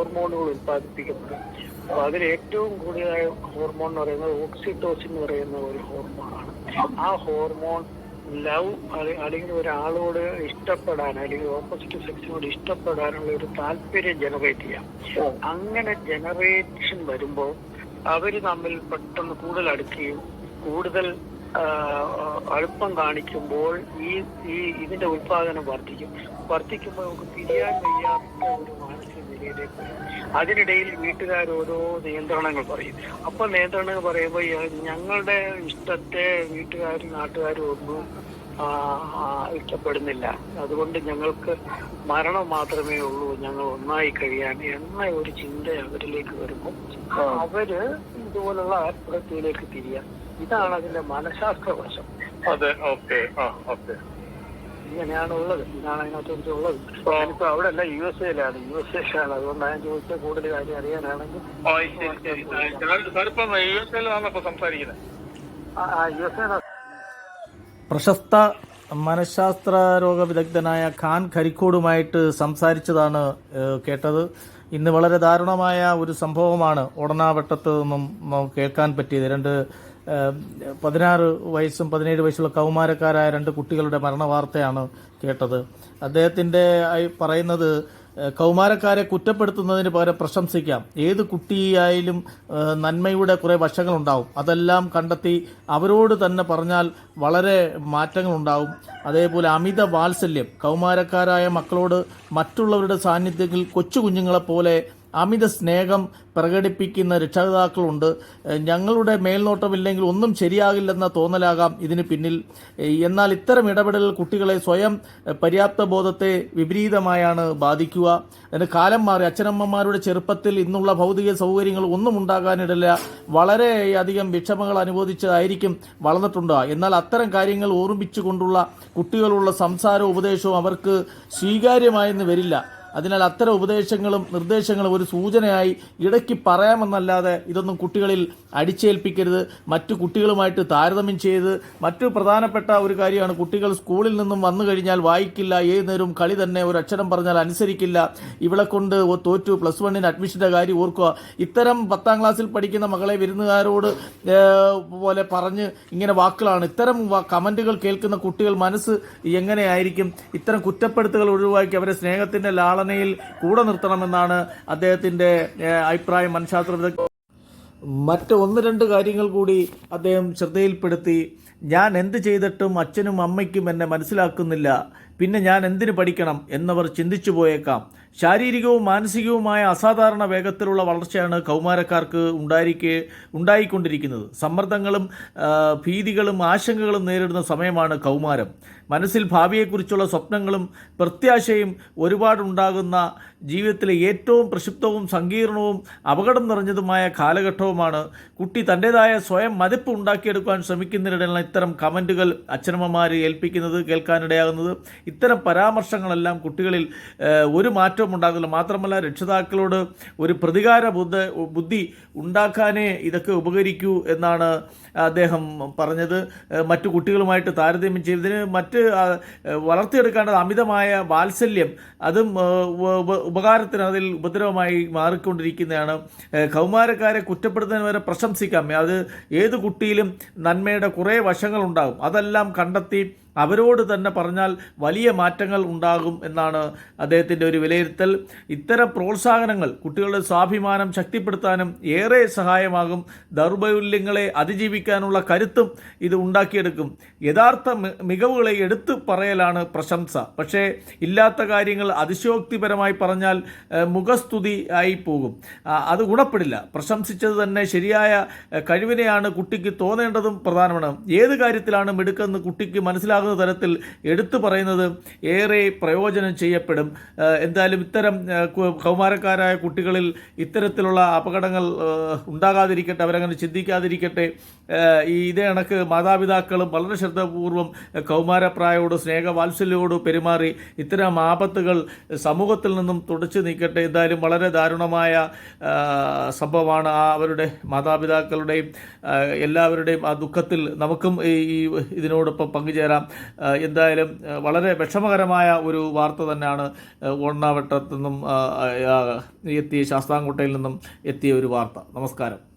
ഹോർമോണുകൾ ഉൽപ്പാദിപ്പിക്കപ്പെടും അപ്പൊ അതിൽ ഏറ്റവും കൂടുതലായ ഹോർമോൺ എന്ന് പറയുന്നത് ഓക്സിറ്റോസിൻ എന്ന് പറയുന്ന ഒരു ഹോർമോണാണ്. ആ ഹോർമോൺ ലവ് അല്ലെങ്കിൽ ഒരാളോട് ഇഷ്ടപ്പെടാൻ അല്ലെങ്കിൽ ഓപ്പോസിറ്റ് സെക്സിനോട് ഇഷ്ടപ്പെടാനുള്ള ഒരു താല്പര്യം ജനറേറ്റ് ചെയ്യാം. അങ്ങനെ ജനറേഷൻ വരുമ്പോൾ അവർ തമ്മിൽ പെട്ടെന്ന് കൂടുതൽ അടുക്കുകയും കൂടുതൽ അടുപ്പം കാണിക്കുമ്പോൾ ഈ ഈ ഇതിന്റെ ഉൽപാദനം വർദ്ധിക്കും. വർദ്ധിക്കുമ്പോൾ നമുക്ക് പിരിയാൻ വയ്യാത്ത ഒരു അതിനിടയിൽ വീട്ടുകാർ ഓരോ നിയന്ത്രണങ്ങൾ പറയും. അപ്പൊ നിയന്ത്രണങ്ങൾ പറയുമ്പോൾ ഞങ്ങളുടെ ഇഷ്ടത്തെ വീട്ടുകാരും നാട്ടുകാരും ഒന്നും ഇഷ്ടപ്പെടുന്നില്ല. അതുകൊണ്ട് ഞങ്ങൾക്ക് മരണം മാത്രമേ ഉള്ളൂ. ഞങ്ങൾ ഒന്നായി കഴിയാൻ എന്ന ഒരു ചിന്ത അവരിലേക്ക് വരുമ്പോൾ അവർ ഇതുപോലുള്ള ആത്മഹത്യയിലേക്ക് തിരിയാം. ഇതാണ് അതിന്റെ മനഃശാസ്ത്ര വശം അതെ ഓക്കെ ആ ഓക്കെ. ഇങ്ങനെയാണ് ഉള്ളത്. ഇതാണ് അതിനകത്ത് ഉള്ളത് ഞാനിപ്പോ അവിടെ അല്ല യു എസ് എയിലാണ് യു എസ് എയിലാണ് അതുകൊണ്ടാണ് ഞാൻ ചോദിച്ച കൂടുതൽ കാര്യം അറിയാനാണെങ്കിൽ യു എസ് എ പ്രശസ്ത മനഃശാസ്ത്ര രോഗ വിദഗ്ധനായ ഖാൻ ഖരിക്കോടുമായിട്ട് സംസാരിച്ചതാണ് കേട്ടത്. ഇന്ന് വളരെ ദാരുണമായ ഒരു സംഭവമാണ് ഉടനാവട്ടത്ത് നിന്നും കേൾക്കാൻ പറ്റിയത്. രണ്ട് പതിനാറ് വയസ്സും പതിനേഴ് വയസ്സുള്ള കൗമാരക്കാരായ രണ്ട് കുട്ടികളുടെ മരണ വാർത്തയാണ് കേട്ടത് അദ്ദേഹത്തിന്റെ പറയുന്നത് കൗമാരക്കാരെ കുറ്റപ്പെടുത്തുന്നതിന് പകരം പ്രശംസിക്കാം. ഏത് കുട്ടിയായാലും നന്മയുടെ കുറേ വശങ്ങളുണ്ടാവും. അതെല്ലാം കണ്ടെത്തി അവരോട് തന്നെ പറഞ്ഞാൽ വളരെ മാറ്റങ്ങളുണ്ടാവും. അതേപോലെ അമിത വാത്സല്യം. കൗമാരക്കാരായ മക്കളോട് മറ്റുള്ളവരുടെ സാന്നിധ്യത്തിൽ കൊച്ചു കുഞ്ഞുങ്ങളെപ്പോലെ അമിത സ്നേഹം പ്രകടിപ്പിക്കുന്ന രക്ഷകർത്താക്കളുണ്ട് ഞങ്ങളുടെ മേൽനോട്ടമില്ലെങ്കിൽ ഒന്നും ശരിയാകില്ലെന്ന തോന്നലാകാം ഇതിന് പിന്നിൽ. എന്നാൽ ഇത്തരം ഇടപെടലുകൾ കുട്ടികളെ സ്വയം പര്യാപ്ത ബോധത്തെ വിപരീതമായാണ് ബാധിക്കുക. അതിന് കാലം മാറി അച്ഛനമ്മമാരുടെ ചെറുപ്പത്തിൽ ഇന്നുള്ള ഭൗതിക സൗകര്യങ്ങൾ ഒന്നും ഉണ്ടാകാനിടില്ല വളരെയധികം വിഷമങ്ങൾ അനുഭവിച്ചതായിരിക്കും വളർന്നിട്ടുണ്ട്. എന്നാൽ അത്തരം കാര്യങ്ങൾ ഓർമ്മിച്ചുകൊണ്ടുള്ള കുട്ടികളുള്ള സംസാരവും ഉപദേശവും അവർക്ക് സ്വീകാര്യമായെന്ന് വരില്ല. അതിനാൽ അത്തരം ഉപദേശങ്ങളും നിർദ്ദേശങ്ങളും ഒരു സൂചനയായി ഇടയ്ക്ക് പറയാമെന്നല്ലാതെ ഇതൊന്നും കുട്ടികളിൽ അടിച്ചേൽപ്പിക്കരുത്. മറ്റു കുട്ടികളുമായിട്ട് താരതമ്യം ചെയ്ത് മറ്റു പ്രധാനപ്പെട്ട ഒരു കാര്യമാണ് കുട്ടികൾ സ്കൂളിൽ നിന്നും വന്നു കഴിഞ്ഞാൽ വായിക്കില്ല ഏത് നേരവും കളി തന്നെ ഒരു അക്ഷരം പറഞ്ഞാൽ അനുസരിക്കില്ല. ഇവളെ കൊണ്ട് തോറ്റു പ്ലസ് വണ്ണിന് അഡ്മിഷന്റെ കാര്യം ഓർക്കുക. ഇത്തരം പത്താം ക്ലാസ്സിൽ പഠിക്കുന്ന മകളെ വിരുന്നുകാരോട് പോലെ പറഞ്ഞ് ഇങ്ങനെ വാക്കുകളാണ്. ഇത്തരം കമന്റുകൾ കേൾക്കുന്ന കുട്ടികൾ മനസ്സ് എങ്ങനെയായിരിക്കും? ഇത്തരം കുറ്റപ്പെടുത്തുകൾ ഒഴിവാക്കി അവരെ സ്നേഹത്തിന്റെ ലാളനയിൽ കൂടെ നിർത്തണമെന്നാണ് അദ്ദേഹത്തിന്റെ അഭിപ്രായം. മനഃശാസ്ത്ര മറ്റ് ഒന്ന് രണ്ട് കാര്യങ്ങൾ കൂടി അദ്ദേഹം ശ്രദ്ധയിൽപ്പെടുത്തി. ഞാൻ എന്ത് ചെയ്തിട്ടും അച്ഛനും അമ്മയ്ക്കും എന്നെ മനസ്സിലാക്കുന്നില്ല. പിന്നെ ഞാൻ എന്തിനു പഠിക്കണം എന്നവർ ചിന്തിച്ചു പോയേക്കാം. ശാരീരികവും മാനസികവുമായ അസാധാരണ വേഗത്തിലുള്ള വളർച്ചയാണ് കൗമാരക്കാർക്ക് ഉണ്ടായിരിക്കെ ഉണ്ടായിക്കൊണ്ടിരിക്കുന്നത്. സമ്മർദ്ദങ്ങളും ഭീതികളും ആശങ്കകളും നേരിടുന്ന സമയമാണ് കൗമാരം. മനസ്സിൽ ഭാവിയെക്കുറിച്ചുള്ള സ്വപ്നങ്ങളും പ്രത്യാശയും ഒരുപാടുണ്ടാകുന്ന ജീവിതത്തിലെ ഏറ്റവും പ്രക്ഷുബ്ധവും സങ്കീർണവും അപകടം നിറഞ്ഞതുമായ കാലഘട്ടവുമാണ്. കുട്ടി തന്റെതായ സ്വയം മതിപ്പ് ഉണ്ടാക്കിയെടുക്കാൻ ശ്രമിക്കുന്നതിനിടയിലാണ് ഇത്തരം കമന്റുകൾ അച്ഛനമ്മമാർ ഏൽപ്പിക്കുന്നത് കേൾക്കാനിടയാകുന്നത്. ഇത്തരം പരാമർശങ്ങളെല്ലാം കുട്ടികളിൽ ഒരു മാറ്റവും ഉണ്ടാകില്ല മാത്രമല്ല രക്ഷിതാക്കളോട് ഒരു പ്രതികാര ബുദ്ധ ബുദ്ധി ഉണ്ടാക്കാനേ ഇതൊക്കെ ഉപകരിക്കൂ എന്നാണ് അദ്ദേഹം പറഞ്ഞത്. മറ്റു കുട്ടികളുമായിട്ട് താരതമ്യം ചെയ്തതിന് മറ്റ് വളർത്തിയെടുക്കേണ്ടത് അമിതമായ വാത്സല്യം അതും ഉപകാരത്തിന് അതിൽ ഉപദ്രവമായി മാറിക്കൊണ്ടിരിക്കുന്നതാണ്. കൗമാരക്കാരെ കുറ്റപ്പെടുത്തുന്നതിന് വരെ പ്രശംസിക്കാം. അത് ഏത് കുട്ടിയിലും നന്മയുടെ കുറേ വശങ്ങളുണ്ടാകും. അതെല്ലാം കണ്ടെത്തി അവരോട് തന്നെ പറഞ്ഞാൽ വലിയ മാറ്റങ്ങൾ ഉണ്ടാകും എന്നാണ് അദ്ദേഹത്തിന്റെ ഒരു വിലയിരുത്തൽ. ഇത്തരം പ്രോത്സാഹനങ്ങൾ കുട്ടികളുടെ സ്വാഭിമാനം ശക്തിപ്പെടുത്താനും ഏറെ സഹായമാകും. ദൗർബല്യങ്ങളെ അതിജീവിക്കാനുള്ള കരുത്തും ഇത് ഉണ്ടാക്കിയെടുക്കും. യഥാർത്ഥ മികവുകളെ എടുത്തു പറയലാണ് പ്രശംസ. പക്ഷേ ഇല്ലാത്ത കാര്യങ്ങൾ അതിശയോക്തിപരമായി പറഞ്ഞാൽ മുഖസ്തുതി ആയി പോകും. അത് ഗുണപ്പെടില്ല. പ്രശംസിച്ചത് തന്നെ ശരിയായ കഴിവിനെയാണ് കുട്ടിക്ക് തോന്നേണ്ടതും പ്രധാനമാണ്. ഏത് കാര്യത്തിലാണ് മിടുക്കെന്ന് കുട്ടിക്ക് മനസ്സിലാകുന്ന തരത്തിൽ എടുത്തു പറയുന്നത് ഏറെ പ്രയോജനം ചെയ്യപ്പെടും. എന്തായാലും ഇത്തരം കൗമാരക്കാരായ കുട്ടികളിൽ ഇത്തരത്തിലുള്ള അപകടങ്ങൾ ഉണ്ടാകാതിരിക്കട്ടെ അവരങ്ങനെ ചിന്തിക്കാതിരിക്കട്ടെ. ഈ ഇതേ കണക്ക് മാതാപിതാക്കളും വളരെ ശ്രദ്ധാപൂർവം ഏഹ്, കൗമാരപ്രായോട് സ്നേഹവാത്സല്യോട് പെരുമാറി ഇത്തരം ആപത്തുകൾ സമൂഹത്തിൽ നിന്നും തുടച്ചു നീക്കട്ടെ. എന്തായാലും വളരെ ദാരുണമായ സംഭവമാണ് ആ അവരുടെ മാതാപിതാക്കളുടെയും എല്ലാവരുടെയും ആ ദുഃഖത്തിൽ നമുക്കും ഈ ഇതിനോടൊപ്പം പങ്കുചേരാം. എന്തായാലും വളരെ വിഷമകരമായ ഒരു വാർത്ത തന്നെയാണ് ഓണ്ണാവട്ടത്തു നിന്നും എത്തിയ ശാസ്താംകോട്ടയിൽ നിന്നും എത്തിയ ഒരു വാർത്ത. നമസ്കാരം.